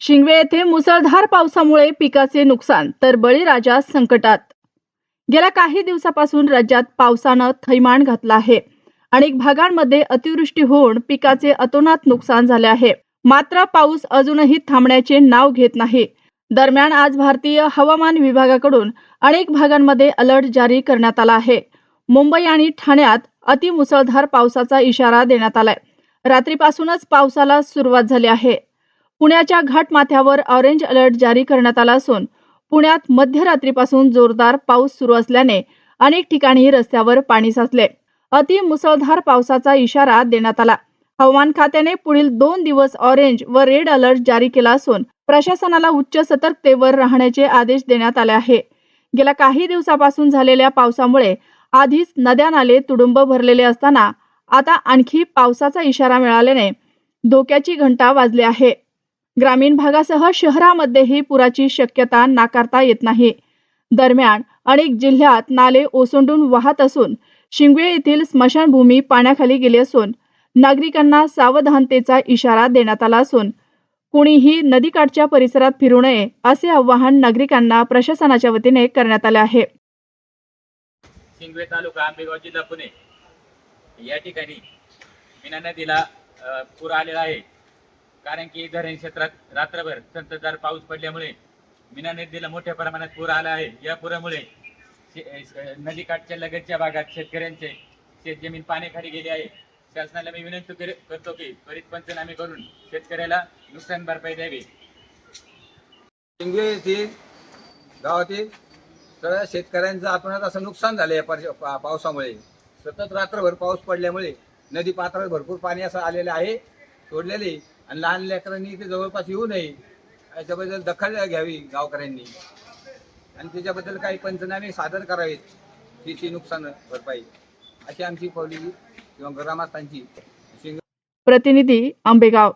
शिंगवे येथे मुसळधार पावसामुळे पिकाचे नुकसान तर बळीराजा संकटात. गेल्या काही दिवसापासून राज्यात पावसानं थैमान घातला आहे अनेक भागांमध्ये अतिवृष्टी होऊन पिकाचे अतोनात नुकसान झाले आहे. मात्र पाऊस अजूनही थांबण्याचे नाव घेत नाही. दरम्यान आज भारतीय हवामान विभागाकडून अनेक भागांमध्ये अलर्ट जारी करण्यात आला आहे. मुंबई आणि ठाण्यात अतिमुसळधार पावसाचा इशारा देण्यात आलाय. रात्रीपासूनच पावसाला सुरुवात झाली आहे. पुण्याच्या घाटमाथ्यावर ऑरेंज अलर्ट जारी करण्यात आला असून पुण्यात मध्यरात्रीपासून जोरदार पाऊस सुरू असल्याने अनेक ठिकाणी रस्त्यावर पाणी साचले. अति मुसळधार पावसाचा इशारा देण्यात आला. हवामान खात्याने पुढील दोन दिवस ऑरेंज व रेड अलर्ट जारी केला असून प्रशासनाला उच्च सतर्कतेवर राहण्याचे आदेश देण्यात आले आहे. गेल्या काही दिवसापासून झालेल्या पावसामुळे आधीच नद्या नाले तुडुंब भरलेले असताना आता आणखी पावसाचा इशारा मिळाल्याने धोक्याची घंटा वाजली आहे. ग्रामीण भागासह शहरामध्येही पुराची शक्यता नाकारता येत नाही. दरम्यान अनेक जिल्ह्यात नाले ओसंडून वाहत असून शिंगवे येथील स्मशानभूमी पाण्याखाली गेली असून नागरिकांना सावधानतेचा इशारा देण्यात आला असून कुणीही नदीकाठच्या परिसरात फिरू नये असे आवाहन नागरिकांना प्रशासनाच्या वतीने करण्यात आले आहे. शिंगवे तालुका आंबेगाव जिल्हा पुणे. या ठिकाणी मीना नदीला पूर आलेला आहे. कारण की धरण क्षेत्रात रात्रभर संततधार पाऊस पडल्यामुळे मीना नदीला मोठ्या प्रमाणात पूर आला आहे. या पुरामुळे नदीकाठच्या लगतच्या भागात शेतकऱ्यांचे शेतजमीन पाण्याखाली गेली आहे. शासनाला मी विनंती करतो की त्वरित पंचनामे करून शेतकऱ्याला नुकसान भरपाई द्यावी. येथील गावातील तर शेतकऱ्यांचं आपण असं नुकसान झालं या पावसामुळे. सतत रात्रभर पाऊस पडल्यामुळे नदी पात्रात भरपूर पाणी असं आलेलं आहे सोडलेले. आणि लहान लेकरांनी ते जवळपास येऊ नये याच्याबद्दल दखल घ्यावी गावकऱ्यांनी. आणि त्याच्याबद्दल काही पंचनामे सादर करावेत शेती नुकसान भरपाई. अशी आमची पब्लिक किंवा ग्रामस्थांची प्रतिनिधी आंबेगाव.